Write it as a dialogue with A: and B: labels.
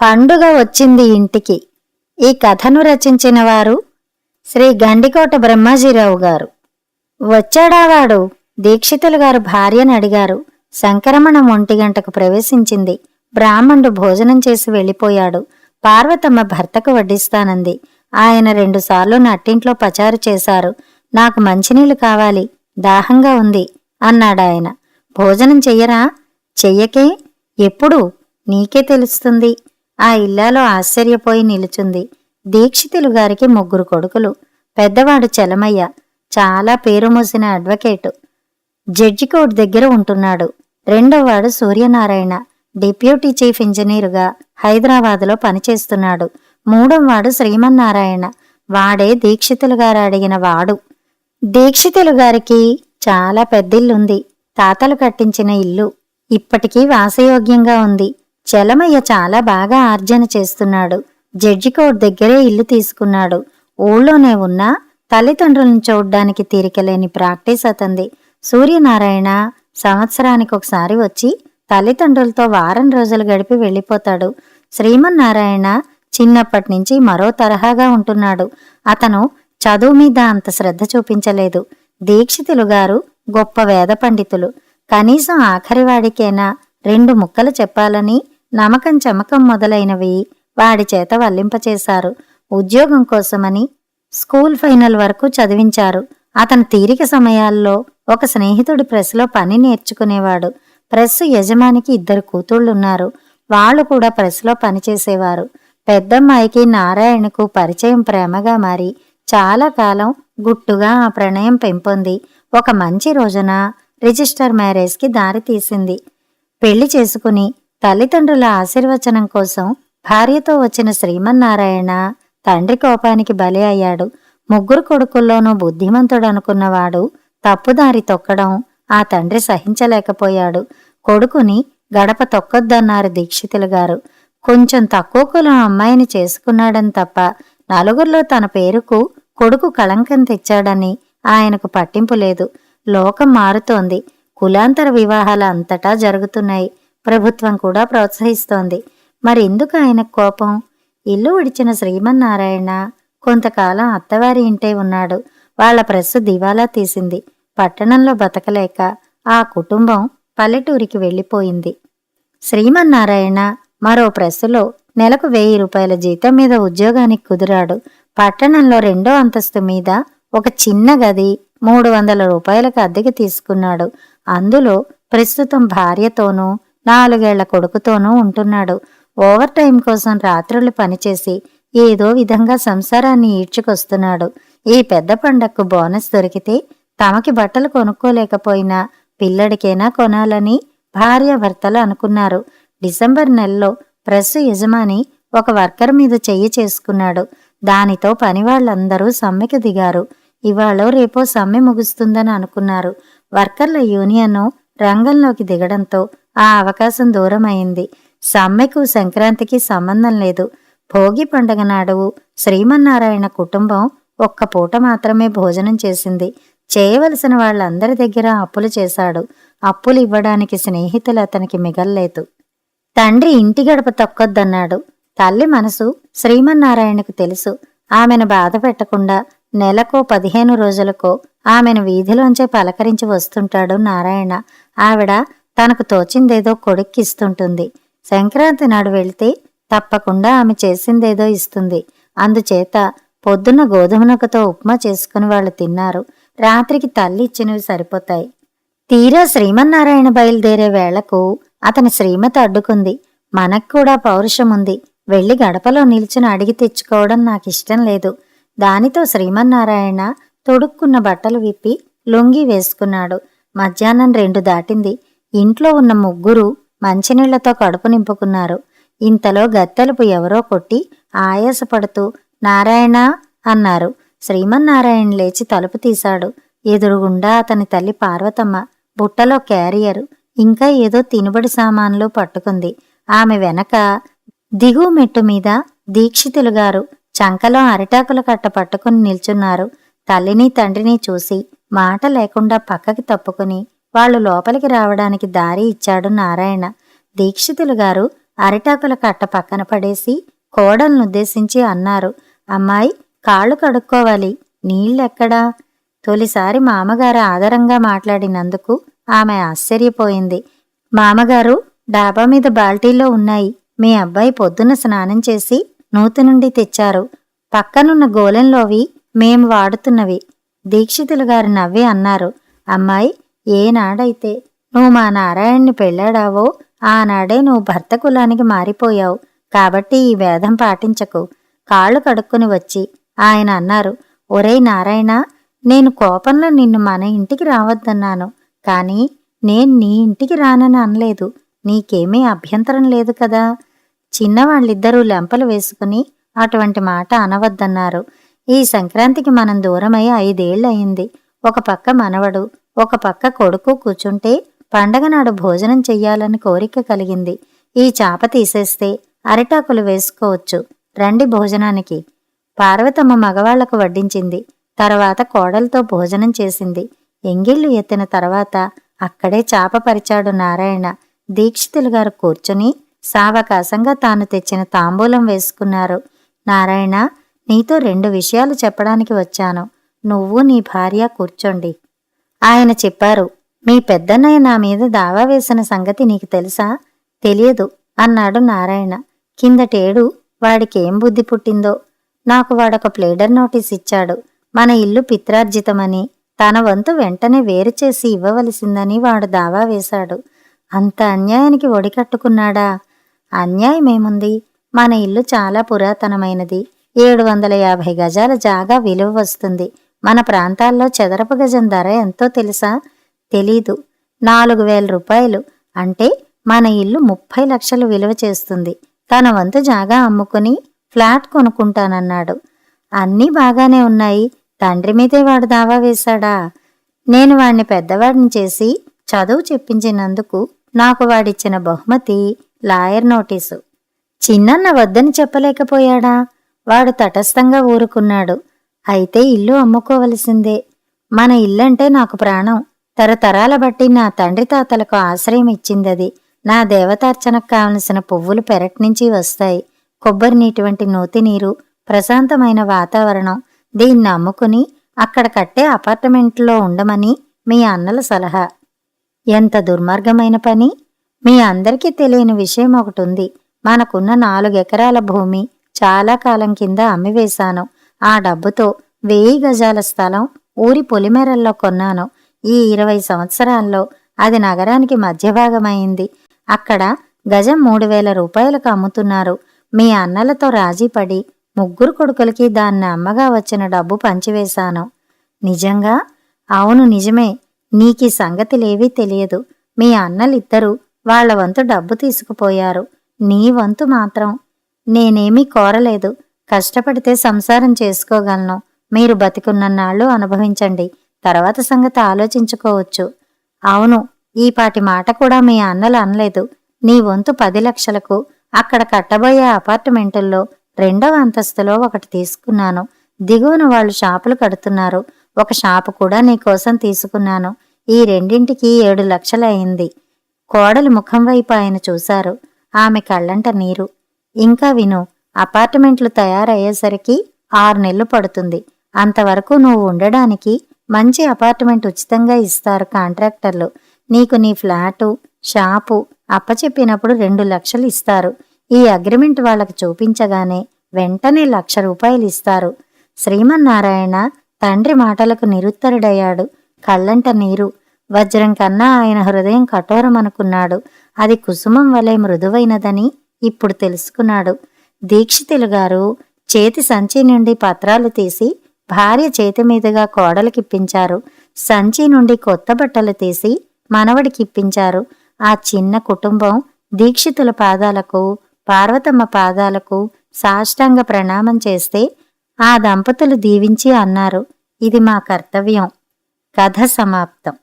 A: పండుగ వచ్చింది ఇంటికి. ఈ కథను రచించిన వారు శ్రీ గండికోట బ్రహ్మాజీరావు గారు. వచ్చాడావాడు దీక్షితులు గారు భార్యను అడిగారు. సంక్రమణం ఒంటి గంటకు ప్రవేశించింది. బ్రాహ్మణుడు భోజనం చేసి వెళ్ళిపోయాడు. పార్వతమ్మ భర్తకు వడ్డిస్తానంది. ఆయన రెండుసార్లు నట్టింట్లో పచారు చేశారు. నాకు మంచినీళ్ళు కావాలి. దాహంగా ఉంది అన్నాడాయన భోజనం చెయ్యరా? చెయ్యకే? ఎప్పుడు? నీకే తెలుస్తుంది. ఆ ఇల్లాలో ఆశ్చర్యపోయి నిలుచుంది. దీక్షితులు గారికి ముగ్గురు కొడుకులు. పెద్దవాడు చలమయ్య. చాలా పేరు మోసిన అడ్వకేటు. జడ్జి కోర్ట్ దగ్గర ఉంటున్నాడు. రెండోవాడు సూర్యనారాయణ. డిప్యూటీ చీఫ్ ఇంజనీరుగా హైదరాబాదులో పనిచేస్తున్నాడు. మూడోవాడు శ్రీమన్నారాయణ. వాడే దీక్షితులు గారు అడిగిన వాడు. దీక్షితులు గారికి చాలా పెద్దిల్లుంది. తాతలు కట్టించిన ఇల్లు. ఇప్పటికీ వాసయోగ్యంగా ఉంది. చలమయ్య చాలా బాగా ఆర్జన చేస్తున్నాడు. జడ్జి కోర్ట్ దగ్గరే ఇల్లు తీసుకున్నాడు. ఊళ్ళోనే ఉన్నా తల్లిదండ్రులను చూడ్డానికి తీరికలేని ప్రాక్టీస్ అతంది. సూర్యనారాయణ సంవత్సరానికి ఒకసారి వచ్చి తల్లిదండ్రులతో వారం రోజులు గడిపి వెళ్ళిపోతాడు. శ్రీమన్నారాయణ చిన్నప్పటి నుంచి మరో తరహాగా ఉంటున్నాడు. అతను చదువు మీద అంత శ్రద్ధ చూపించలేదు. దీక్షితులు గారు గొప్ప వేద పండితులు. కనీసం ఆఖరివాడికైనా రెండు ముక్కలు చెప్పాలని నమకం చమకం మొదలైనవి వాడి చేత వల్లింపచేశారు. ఉద్యోగం కోసమని స్కూల్ ఫైనల్ వరకు చదివించారు. అతను తీరిక సమయాల్లో ఒక స్నేహితుడి ప్రెస్లో పని నేర్చుకునేవాడు. ప్రెస్ యజమానికి ఇద్దరు కూతుళ్ళున్నారు వాళ్ళు కూడా ప్రెస్లో పనిచేసేవారు పెద్దమ్మాయికి నారాయణకు పరిచయం ప్రేమగా మారి చాలా కాలం గుట్టుగా ఆ ప్రణయం పెంపొంది. ఒక మంచి రోజున రిజిస్టర్ మ్యారేజ్కి దారి తీసింది పెళ్ళి చేసుకుని తల్లిదండ్రుల ఆశీర్వచనం కోసం భార్యతో వచ్చిన శ్రీమన్నారాయణ తండ్రి కోపానికి బలి అయ్యాడు. ముగ్గురు కొడుకుల్లోనూ బుద్ధిమంతుడు అనుకున్నవాడు తప్పుదారి తొక్కడం ఆ తండ్రి సహించలేకపోయాడు. కొడుకుని గడప తొక్కొద్దన్నారు దీక్షితులు గారు. కొంచెం తక్కువ కులం అమ్మాయిని చేసుకున్నాడని తప్ప నలుగురిలో తన పేరుకు కొడుకు కళంకం తెచ్చాడని ఆయనకు పట్టింపు లేదు. లోకం మారుతోంది. కులాంతర వివాహాలు అంతటా జరుగుతున్నాయి. ప్రభుత్వం కూడా ప్రోత్సహిస్తోంది. మరి ఎందుకు కోపం? ఇల్లు విడిచిన శ్రీమన్నారాయణ కొంతకాలం అత్తవారి ఇంటే ఉన్నాడు. వాళ్ళ ప్రెస్ దివాలా తీసింది. పట్టణంలో బతకలేక ఆ కుటుంబం పల్లెటూరికి వెళ్ళిపోయింది. శ్రీమన్నారాయణ మరో ప్రెస్సులో నెలకు వెయ్యి రూపాయల జీతం మీద ఉద్యోగానికి కుదిరాడు. పట్టణంలో రెండో అంతస్తు మీద ఒక చిన్న గది మూడు వందల రూపాయలకు అద్దెకి తీసుకున్నాడు. అందులో ప్రస్తుతం భార్యతోనూ నాలుగేళ్ళ కొడుకుతోనూ ఉంటున్నాడు. ఓవర్ టైం కోసం రాత్రులు పనిచేసి ఏదో విధంగా సంసారాన్ని ఈడ్చుకొస్తున్నాడు. ఈ పెద్ద పండక్కు బోనస్ దొరికితే తమకి బట్టలు కొనుక్కోలేకపోయినా పిల్లడికైనా కొనాలని భార్యాభర్తలు అనుకున్నారు. డిసెంబర్ నెలలో ప్రెస్ యజమాని ఒక వర్కర్ మీద చెయ్యి చేసుకున్నాడు. దానితో పనివాళ్ళందరూ సమ్మెకు దిగారు. ఇవాళ రేపో సమ్మె ముగుస్తుందని అనుకున్నారు. వర్కర్ల యూనియన్ రంగంలోకి దిగడంతో ఆ అవకాశం దూరమైంది. సమ్మెకు సంక్రాంతికి సంబంధం లేదు. భోగి పండగ నాడు శ్రీమన్నారాయణ కుటుంబం ఒక్క పూట మాత్రమే భోజనం చేసింది. చేయవలసిన వాళ్ళందరి దగ్గర అప్పులు చేశాడు. అప్పులు ఇవ్వడానికి స్నేహితులు అతనికి మిగల్లేదు. తండ్రి ఇంటి గడప తొక్కొద్దన్నాడు. తల్లి మనసు శ్రీమన్నారాయణకు తెలుసు. ఆమెను బాధ పెట్టకుండా నెలకో పదిహేను రోజులకో ఆమెను వీధిలోంచే పలకరించి వస్తుంటాడు నారాయణ. ఆవిడ తనకు తోచిందేదో కొడుక్కిస్తుంటుంది. సంక్రాంతి నాడు వెళితే తప్పకుండా ఆమె చేసిందేదో ఇస్తుంది. అందుచేత పొద్దున్న గోధుమనకతో ఉప్మా చేసుకుని వాళ్ళు తిన్నారు. రాత్రికి తల్లి ఇచ్చినవి సరిపోతాయి. తీరా శ్రీమన్నారాయణ బయలుదేరే వేళకు అతని శ్రీమతి అడ్డుకుంది. మనకు కూడా పౌరుషం ఉంది. వెళ్ళి గడపలో నిల్చుని అడిగి తెచ్చుకోవడం నాకిష్టం లేదు. దానితో శ్రీమన్నారాయణ తొడుక్కున్న బట్టలు విప్పి లొంగి వేసుకున్నాడు. మధ్యాహ్నం రెండు దాటింది. ఇంట్లో ఉన్న ముగ్గురు మంచినీళ్ళతో కడుపు నింపుకున్నారు. ఇంతలో గత్తెలుపు ఎవరో కొట్టి ఆయాసపడుతూ నారాయణ అన్నారు. శ్రీమన్నారాయణ లేచి తలుపు తీశాడు. ఎదురుగుండా అతని తల్లి పార్వతమ్మ బుట్టలో క్యారియర్ ఇంకా ఏదో తినుబడి సామాన్లు పట్టుకుంది. ఆమె వెనక దిగు మెట్టు మీద దీక్షితులు గారు చంకలో అరిటాకుల కట్ట పట్టుకుని నిల్చున్నారు. తల్లిని తండ్రిని చూసి మాట లేకుండా పక్కకి తప్పుకుని వాళ్ళు లోపలికి రావడానికి దారి ఇచ్చాడు నారాయణ. దీక్షితులు గారు అరిటాకుల కట్ట పక్కన పడేసి కోడలను ఉద్దేశించి అన్నారు అమ్మాయి కాళ్ళు కడుక్కోవాలి. నీళ్ళెక్కడా? తొలిసారి మామగారు ఆదరంగా మాట్లాడినందుకు ఆమె ఆశ్చర్యపోయింది. మామగారు డాబా మీద బాల్టీలో ఉన్నాయి. మీ అబ్బాయి పొద్దున స్నానం చేసి నూతి నుండి తెచ్చారు. పక్కనున్న గోలెంలోవి మేము వాడుతున్నవి. దీక్షితులు గారు నవ్వి అన్నారు అమ్మాయి ఏనాడైతే నువ్వు మా నారాయణ్ణి పెళ్ళాడావో ఆనాడే నువ్వు భర్త కులానికి మారిపోయావు. కాబట్టి ఈ వేదం పాటించకు. కాళ్ళు కడుక్కుని వచ్చి ఆయన అన్నారు ఒరేయ్ నారాయణ నేను కోపంలో నిన్ను మన ఇంటికి రావద్దన్నాను. కానీ నేను నీ ఇంటికి రానని అనలేదు. నీకేమీ అభ్యంతరం లేదు కదా. చిన్నవాళ్ళిద్దరూ లెంపలు వేసుకుని అటువంటి మాట అనవద్దన్నారు. ఈ సంక్రాంతికి మనం దూరమై ఐదేళ్ళయింది ఒక పక్క మనవడు ఒక పక్క కొడుకు కూర్చుంటే పండగ నాడు భోజనం చెయ్యాలని కోరిక కలిగింది. ఈ చాప తీసేస్తే అరిటాకులు వేసుకోవచ్చు. రండి భోజనానికి. పార్వతమ్మ మగవాళ్ళకు వడ్డించింది. తర్వాత కోడలతో భోజనం చేసింది. ఎంగిళ్ళు ఎత్తిన తర్వాత అక్కడే చాప పరిచాడు నారాయణ. దీక్షితులు గారు కూర్చుని సావకాశంగా తాను తెచ్చిన తాంబూలం వేసుకున్నారు. నారాయణ నీతో రెండు విషయాలు చెప్పడానికి వచ్చాను. నువ్వు నీ భార్య కూర్చోండి. ఆయన చెప్పారు మీ పెద్దన్నయ్య నా మీద దావా వేసిన సంగతి నీకు తెలుసా? తెలియదు అన్నాడు నారాయణ. కిందటేడు వాడికేం బుద్ధి పుట్టిందో? నాకు వాడొక ప్లేడర్ నోటీస్ ఇచ్చాడు. మన ఇల్లు పిత్రార్జితమని తన వంతు వెంటనే వేరు చేసి ఇవ్వవలసిందని వాడు దావా వేశాడు. అంత అన్యాయానికి ఒడికట్టుకున్నాడా అన్యాయమేముంది? మన ఇల్లు చాలా పురాతనమైనది. ఏడు వందల యాభై గజాల జాగా విలువ వస్తుంది. మన ప్రాంతాల్లో చదరపు గజం ధర ఎంతో తెలుసా? తెలీదు. నాలుగు వేల రూపాయలు. అంటే మన ఇల్లు ముప్పై లక్షలు విలువ చేస్తుంది. తన వంతు జాగా అమ్ముకుని ఫ్లాట్ కొనుక్కుంటానన్నాడు. అన్నీ బాగానే ఉన్నాయి. తండ్రి మీదే వాడు దావా వేశాడా? నేను వాణ్ణి పెద్దవాడిని చేసి చదువు చెప్పించినందుకు నాకు వాడిచ్చిన బహుమతి లాయర్ నోటీసు. చిన్నన్న వద్దని చెప్పలేకపోయాడా? వాడు తటస్థంగా ఊరుకున్నాడు. అయితే ఇల్లు అమ్ముకోవలసిందే. మన ఇల్లంటే నాకు ప్రాణం. తరతరాల బట్టి నా తండ్రి తాతలకు ఆశ్రయం ఇచ్చిందది నా దేవతార్చనకు కావలసిన పువ్వులు పెరట్నుంచి వస్తాయి. కొబ్బరి నీటి వంటి నూతి నీరు ప్రశాంతమైన వాతావరణం. దీన్ని అమ్ముకుని అక్కడ కట్టే అపార్ట్మెంట్లో ఉండమని మీ అన్నల సలహా. ఎంత దుర్మార్గమైన పని? మీ అందరికీ తెలియని విషయం ఒకటి ఉంది మనకున్న నాలుగెకరాల భూమి చాలా కాలం కింద అమ్మివేశాను. ఆ డబ్బుతో వెయ్యి గజాల స్థలం ఊరి పొలిమేరల్లో కొన్నాను. ఈ ఇరవై సంవత్సరాల్లో అది నగరానికి మధ్యభాగమైంది. అక్కడ గజం మూడు వేల రూపాయలకు అమ్ముతున్నారు. మీ అన్నలతో రాజీపడి ముగ్గురు కొడుకులకి దాన్ని అమ్మగా వచ్చిన డబ్బు పంచివేశాను. నిజంగా? అవును నిజమే. నీకీ సంగతిలేవీ తెలియదు. మీ అన్నలిద్దరూ వాళ్ళ వంతు డబ్బు తీసుకుపోయారు. నీ వంతు మాత్రం నేనేమీ కోరలేదు. కష్టపడితే సంసారం చేసుకోగలను. మీరు బతికున్నన్నాళ్ళు అనుభవించండి. తర్వాత సంగతి ఆలోచించుకోవచ్చు. అవును ఈ పాటి మాట కూడా మీ అన్నలు అనలేదు. నీ వంతు పది లక్షలకు అక్కడ కట్టబోయే అపార్ట్మెంటుల్లో రెండవ అంతస్తులో ఒకటి తీసుకున్నాను. దిగువన వాళ్ళు షాపులు కడుతున్నారు. ఒక షాపు కూడా నీకోసం తీసుకున్నాను. ఈ రెండింటికి ఏడు లక్షలయింది. కోడలు ముఖం వైపు ఆయన చూశారు. ఆమె కళ్ళంట నీరు. ఇంకా విను అపార్ట్మెంట్లు తయారయ్యేసరికి ఆరు నెలలు పడుతుంది. అంతవరకు నువ్వు ఉండడానికి మంచి అపార్ట్మెంట్ ఉచితంగా ఇస్తారు కాంట్రాక్టర్లు. నీకు నీ ఫ్లాటు షాపు అప్పచెప్పినప్పుడు రెండు లక్షలు ఇస్తారు. ఈ అగ్రిమెంట్ వాళ్ళకి చూపించగానే వెంటనే లక్ష రూపాయలు ఇస్తారు. శ్రీమన్నారాయణ తండ్రి మాటలకు నిరుత్తరుడయ్యాడు. కళ్ళంట నీరు. వజ్రం కన్నా ఆయన హృదయం కఠోరమనుకున్నాడు. అది కుసుమం వలె మృదువైనదని ఇప్పుడు తెలుసుకున్నాడు. దీక్షితులు గారు చేతి సంచి నుండి పత్రాలు తీసి భార్య చేతి మీదుగా కోడలికిప్పించారు. సంచి నుండి కొత్త బట్టలు తీసి మనవడికిప్పించారు. ఆ చిన్న కుటుంబం దీక్షితుల పాదాలకు పార్వతమ్మ పాదాలకు సాష్టాంగ ప్రణామం చేస్తే ఆ దంపతులు దీవించి అన్నారు. ఇది మా కర్తవ్యం. కథ సమాప్తం.